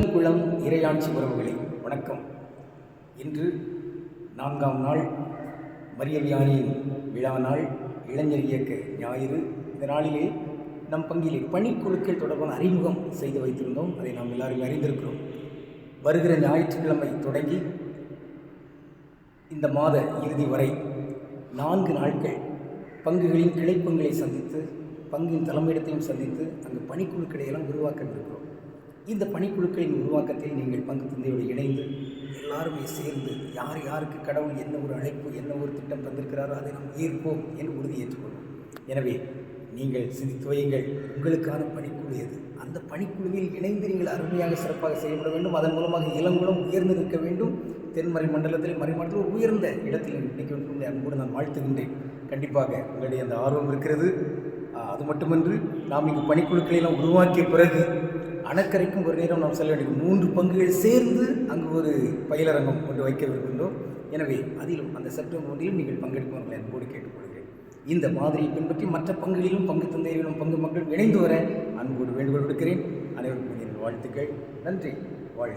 இறையாட்சி உறவுகளே வணக்கம். இன்று நான்காம் நாள் மரியவியானியின் விழா நாள் இளைஞர் இயக்க ஞாயிறு. இந்த நாளிலே நம் பங்கிலே பணிக்குழுக்கள் தொடர்பான அறிமுகம் செய்து வைத்திருந்தோம். அதை நாம் எல்லாரும் அறிந்திருக்கிறோம். வருகிற ஞாயிற்றுக்கிழமை தொடங்கி இந்த மாத இறுதி வரை நான்கு நாட்கள் பங்குகளின் கிளைப்பங்களை சந்தித்து பங்கின் தலைமையிடத்தையும் சந்தித்து அங்கு பணிக்குழுக்களை எல்லாம் உருவாக்க இருக்கிறோம் இந்த பணிக்குழுக்களின் உருவாக்கத்தில் நீங்கள் பங்கு தந்தையோடு இணைந்து எல்லாருமே சேர்ந்து யார் யாருக்கு கடவுள் என்ன ஒரு அழைப்பு என்ன ஒரு திட்டம் தந்திருக்கிறாரோ அதை நாம் ஏற்போம் என்று உறுதியேற்றுக்கொள்வோம் எனவே நீங்கள் சிந்தித்து வையுங்கள் உங்களுக்கான பணிக்குழு எது? அந்த பணிக்குழுவில் இணைந்து நீங்கள் அருமையாக சிறப்பாக செயல்பட வேண்டும். அதன் மூலமாக இளங்குளம் உயர்ந்து நிற்க வேண்டும். தென்மறை மண்டலத்தில் மறைமண்டலம் உயர்ந்த இடத்தில் நிற்க வேண்டும். என்று அன்போடு நான் வாழ்த்துகின்றேன். கண்டிப்பாக உங்களுடைய அந்த ஆர்வம் இருக்கிறது. அது மட்டுமன்று நாம் இங்கு பணிக்குழுக்களை எல்லாம் உருவாக்கிய பிறகு அணக்கரைக்கும் ஒரு நேரம் நாம் செல்ல வேண்டும் மூன்று பங்குகள் சேர்ந்து அங்கு ஒரு பயிலரங்கம் கொண்டு வைக்க விரும்புகின்றோம் எனவே அதிலும் அந்த செப்டம்பர் ஒன்றிலும் நீங்கள் பங்கெடுக்குமாறு அன்போடு கேட்டுக்கொள்கிறேன். இந்த மாதிரியை பின்பற்றி மற்ற பங்குகளிலும் பங்கு தந்தையிலும் பங்கு மக்கள் இணைந்து வர அன்போடு வேண்டுகோள் விடுக்கிறேன். அனைவருக்கும் வாழ்த்துக்கள். நன்றி. வாழ்க.